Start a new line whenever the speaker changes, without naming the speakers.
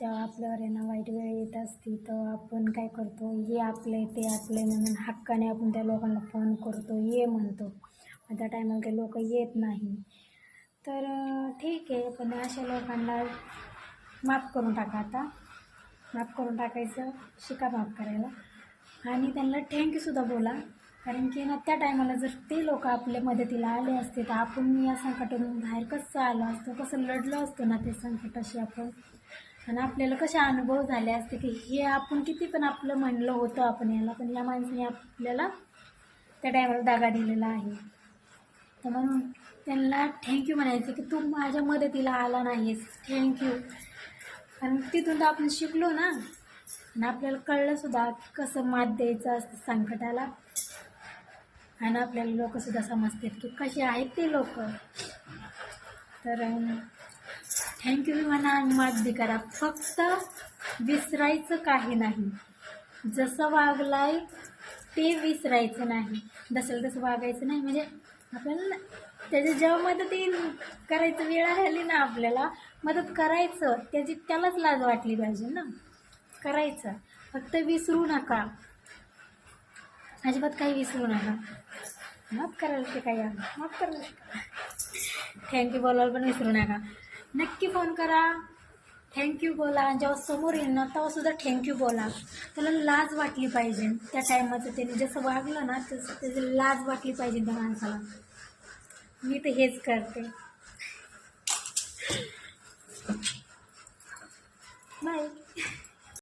जेव्हा आपल्यावर आहे ना वाईट वेळ येत असती तर आपण काय करतो? हे आपले ते आपले म्हणून हक्काने आपण त्या लोकांना फोन करतो ये म्हणतो. पण त्या टायमाला ते लोक येत नाही. तर ठीक आहे पण अशा लोकांना माफ करून टाका आता. माफ करून टाकायचं शिका माफ करायला. आणि त्यांना थँक्यूसुद्धा बोला. कारण की ना त्या टायमाला जर ते लोक आपल्या मदतीला आले असते तर आपण या संकटातून बाहेर कसं आलो असतो कसं लढलो असतो ना ते संकटाशी आपण आणि आपल्याला कसे अनुभव झाले असते की हे आपण किती पण आपलं म्हणलं होतं आपण याला पण या माणसाने आपल्याला त्या टायमाला दागा दिलेला आहे. तर म्हणून त्यांना थँक्यू म्हणायचं की तू माझ्या मदतीला आला नाहीस. थँक्यू आणि तिथून तर आपण शिकलो ना. आणि आपल्याला कळलंसुद्धा कसं मात द्यायचं असतं संकटाला. आणि आपल्याला लोकसुद्धा समजतात की कसे आहेत ते लोक. तर थँक्यू म्हणा आणि मात करा. फक्त विसरायचं काही नाही. जसं वागलाय ते विसरायचं नाही. जसं तसं वागायचं नाही म्हणजे आपल्याला त्याच्या त्याची जेव्हा मदत येईल करायचं वेळ आली ना आपल्याला मदत करायचं. त्याची त्यालाच लाज वाटली पाहिजे ना. करायचं. फक्त विसरू नका. अजिबात काही विसरू नका. माफ करायला ते काही. माफ करायला थँक्यू बोलायला पण विसरू नका. नक्की फोन करा. थँक्यू बोला. आणि जेव्हा समोर येईल ना तेव्हा सुद्धा थँक्यू बोला. त्याला लाज वाटली पाहिजे. त्या टायमाचं त्याने जसं वागलं ना तसं त्याची लाज वाटली पाहिजे त्या माणसाला. मी तर हेच करते.